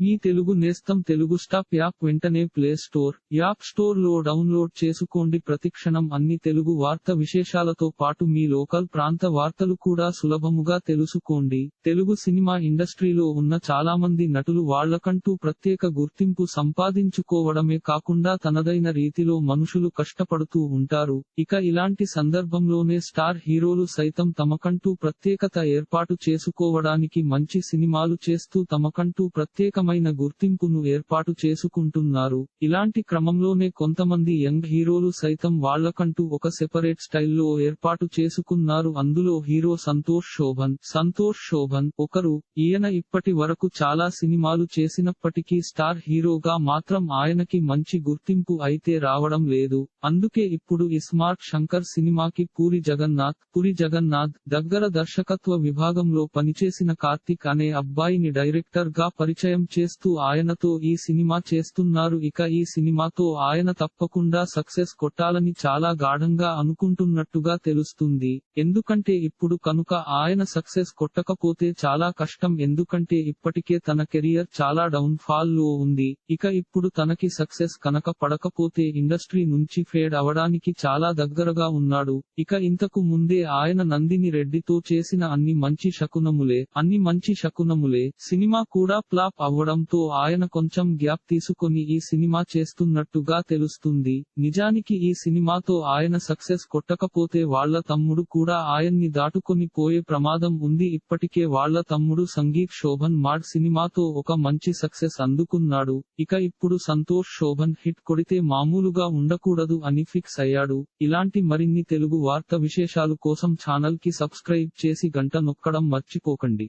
మీ తెలుగు నేస్తం Telugu stop app వెంటనే play store app స్టోర్లో డౌన్లోడ్ చేసుకోండి. ప్రతిక్షణం అన్ని తెలుగు వార్త విశేషాలతో పాటు మీ లోకల్ ప్రాంత వార్తలు కూడా సులభముగా తెలుసుకోండి. తెలుగు సినిమా ఇండస్ట్రీలో ఉన్న చాలా మంది నటులు వాళ్ళకంటూ ప్రత్యేక గుర్తింపు సంపాదించుకోవడమే కాకుండా తనదైన రీతిలో మనుషులు కష్టపడుతూ ఉంటారు. ఇక ఇలాంటి సందర్భంలోనే స్టార్ హీరోలు సైతం తమకంటూ ప్రత్యేకత ఏర్పాటు చేసుకోవడానికి మంచి సినిమాలు చేస్తూ తమకంటూ ప్రత్యేకమైన గుర్తింపును ఏర్పాటు చేసుకుంటున్నారు. ఇలాంటి క్రమంలోనే కొంతమంది యంగ్ హీరోలు సైతం వాళ్ళకంటూ ఒక సెపరేట్ స్టైల్లో ఏర్పాటు చేసుకున్నారు. అందులో హీరో సంతోష్ శోభన్. సంతోష్ శోభన్ ఒకరు ఈయన ఇప్పటి వరకు చాలా సినిమాలు చేసినప్పటికీ స్టార్ హీరోగా మాత్రం ఆయనకి మంచి గుర్తింపు అయితే రావడం లేదు. అందుకే ఇప్పుడు ఇస్మార్ట్ శంకర్ సినిమాకి పూరి జగన్నాథ్ పురి జగన్నాథ్ దగ్గర దర్శకత్వ విభాగంలో పనిచేసిన కార్తిక్ అనే అబ్బాయిని డైరెక్టర్గా పరిచయం చేస్తూ ఆయనతో ఈ సినిమా చేస్తున్నారు. ఇక ఈ సినిమాతో ఆయన తప్పకుండా సక్సెస్ కొట్టాలని చాలా గాఢంగా అనుకుంటున్నట్టుగా తెలుస్తుంది. ఎందుకంటే ఇప్పుడు కనుక ఆయన సక్సెస్ కొట్టకపోతే చాలా కష్టం. ఎందుకంటే ఇప్పటికే తన కెరియర్ చాలా డౌన్ ఫాల్లో ఉంది. ఇక ఇప్పుడు తనకి సక్సెస్ కనుక పడకపోతే ఇండస్ట్రీ నుంచి ఫేడ్ అవడానికి చాలా దగ్గరగా ఉన్నాడు. ఇక ఇంతకు ముందే ఆయన నందిని రెడ్డితో చేసిన అన్ని మంచి శకునములే అన్ని మంచి శకునములే సినిమా కూడా ఫ్లాప్ అవ్వడంతో ఆయన కొంచెం గ్యాప్ తీసుకొని ఈ సినిమా చేస్తున్నట్టుగా తెలుస్తుంది. నిజానికి ఈ సినిమాతో ఆయన సక్సెస్ కొట్టకపోతే వాళ్ళ తమ్ముడు కూడా ఆయన్ని దాటుకొని పోయే ప్రమాదం ఉంది. ఇప్పటికే వాళ్ళ తమ్ముడు సంగీత్ శోభన్ మాడ్ సినిమాతో ఒక మంచి సక్సెస్ అందుకున్నాడు. ఇక ఇప్పుడు సంతోష్ శోభన్ హిట్ కొడితే మామూలుగా ఉండకూడదు అని ఫిక్స్ అయ్యాడు. ఇలాంటి మరిన్ని తెలుగు వార్త విశేషాలు కోసం ఛానల్కి సబ్స్క్రైబ్ చేసి గంట నొక్కడం మర్చిపోకండి.